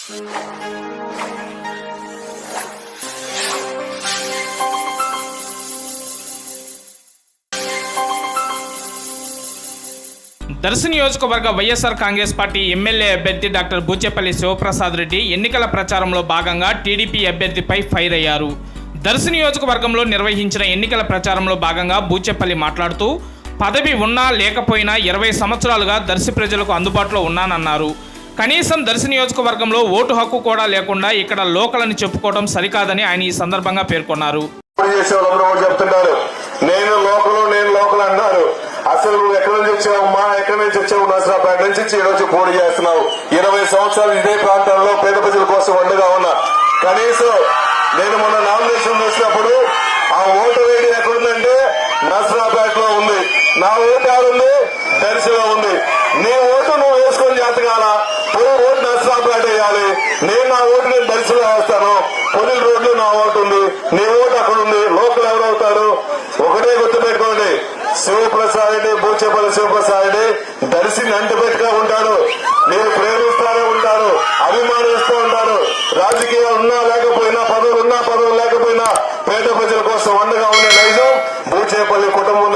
దర్శ నియోజకవర్గ YSR Congress party MLA అభ్యర్థి డాక్టర్ బూచేపల్లి శివప్రసాద్ రెడ్డి ఎన్నికల ప్రచారంలో భాగంగా టీడీపీ అభ్యర్థిపై ఫైర్ అయ్యారు. దర్శ నియోజకవర్గంలో నిర్వహించిన ఎన్నికల ప్రచారంలో భాగంగా బూచేపల్లి మాట్లాడుతూ పదవి ఉన్నా లేకపోయినా ఇరవై సంవత్సరాలుగా దర్శి ప్రజలకు అందుబాటులో ఉన్నానన్నారు. కనీసం దర్శి నియోజకవర్గంలో ఓటు హక్కు కూడా లేకుండా ఇక్కడ లోకల్ అని చెప్పుకోవడం సరికాదని ఆయన ఈ సందర్భంగా పేర్కొన్నారు. చేసే నేను లోకల్ నేను లోకల్ అన్నారు. అసలు నువ్వు ఎక్కడి నుంచి వచ్చావు? మా ఎక్కడి నుంచి వచ్చావు? నసరాపేట నుంచి ఈ రోజు పోటీ చేస్తున్నావు. ఇరవై సంవత్సరాలు ఇదే ప్రాంతంలో పేద ప్రజల కోసం వండుగా ఉన్నా. కనీసం నేను మొన్న నామినేషన్ వేసినప్పుడు ఆ ఓటు వేడి ఎక్కడుందంటే నసరాపేటలో ఉంది. నా ఓటు ఆడుంది దర్శనం ఉంది నీ ఓటు నువ్వు వేసుకొని జాతకాల పోయి ఓటు నసరాపేట నేను నా ఓటు నేను దర్శనం వేస్తాను పొలి రోడ్లు నా ఓటు ఉంది. నీ ఓటు అక్కడ ఉంది. లోకల్ ఎవరవుతారు ఒకటే గుర్తుపెట్టుకోండి. శివప్రసాద్ రెడ్డి బూచేపల్లి శివప్రసాద్ రెడ్డి దర్శిని అంటుపెట్టుగా ఉంటాడు. మీరు ప్రేమిస్తూనే ఉంటారు అభిమానిస్తూ ఉంటారు రాజకీయాలు ఉన్నా లేకపోయినా పదవులు ఉన్నా పదవులు లేకపోయినా పేద ప్రజల కోసం అండగా ఉండే నైజం బూచేపల్లి కుటుంబం